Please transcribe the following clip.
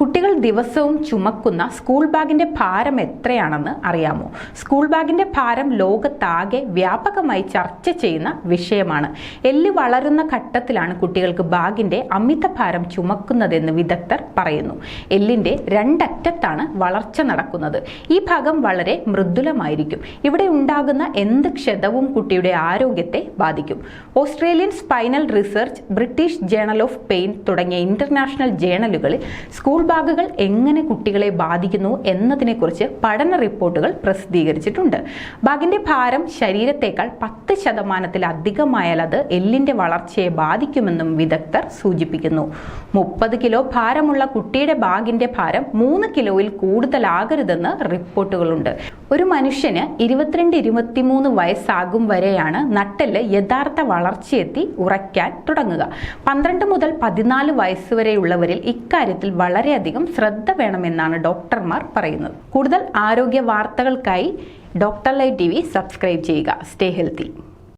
കുട്ടികൾ ദിവസവും ചുമക്കുന്ന സ്കൂൾ ബാഗിന്റെ ഭാരം എത്രയാണെന്ന് അറിയാമോ? സ്കൂൾ ബാഗിന്റെ ഭാരം ലോകത്താകെ വ്യാപകമായി ചർച്ച ചെയ്യുന്ന വിഷയമാണ്. എല്ല് വളരുന്ന ഘട്ടത്തിലാണ് കുട്ടികൾക്ക് ബാഗിന്റെ അമിത ഭാരം ചുമക്കുന്നതെന്ന് വിദഗ്ധർ പറയുന്നു. എല്ലിന്റെ രണ്ടറ്റത്താണ് വളർച്ച നടക്കുന്നത്. ഈ ഭാഗം വളരെ മൃദുലമായിരിക്കും. ഇവിടെ ഉണ്ടാകുന്ന എന്ത് ക്ഷതവും കുട്ടിയുടെ ആരോഗ്യത്തെ ബാധിക്കും. Australian spinal research British journal of pain തുടങ്ങിയ ഇന്റർനാഷണൽ ജേണലുകളിൽ സ്കൂൾ ബാഗുകൾ എങ്ങനെ കുട്ടികളെ ബാധിക്കുന്നു എന്നതിനെക്കുറിച്ച് പഠന റിപ്പോർട്ടുകൾ പ്രസിദ്ധീകരിച്ചിട്ടുണ്ട്. ബാഗിന്റെ ഭാരം ശരീരത്തേക്കാൾ പത്ത് ശതമാനത്തിലധികമായാൽ അത് എല്ലിന്റെ വളർച്ചയെ ബാധിക്കുമെന്നും വിദഗ്ധർ സൂചിപ്പിക്കുന്നു. മുപ്പത് കിലോ ഭാരമുള്ള കുട്ടിയുടെ ബാഗിന്റെ ഭാരം മൂന്ന് കിലോയിൽ കൂടുതലാകരുതെന്ന് റിപ്പോർട്ടുകളുണ്ട്. ഒരു മനുഷ്യന് ഇരുപത്തിരണ്ട് ഇരുപത്തിമൂന്ന് വയസ്സാകും വരെയാണ് നട്ടെല്ല് യഥാർത്ഥ വളർച്ചയെത്തി ഉറയ്ക്കാൻ തുടങ്ങുക. പന്ത്രണ്ട് മുതൽ പതിനാല് വയസ്സ് വരെയുള്ളവരിൽ ഇക്കാര്യത്തിൽ വളരെയധികം ശ്രദ്ധ വേണമെന്നാണ് ഡോക്ടർമാർ പറയുന്നത്. കൂടുതൽ ആരോഗ്യ വാർത്തകൾക്കായി ഡോക്ടർ ലൈവ് ടി സബ്സ്ക്രൈബ് ചെയ്യുക. Stay healthy.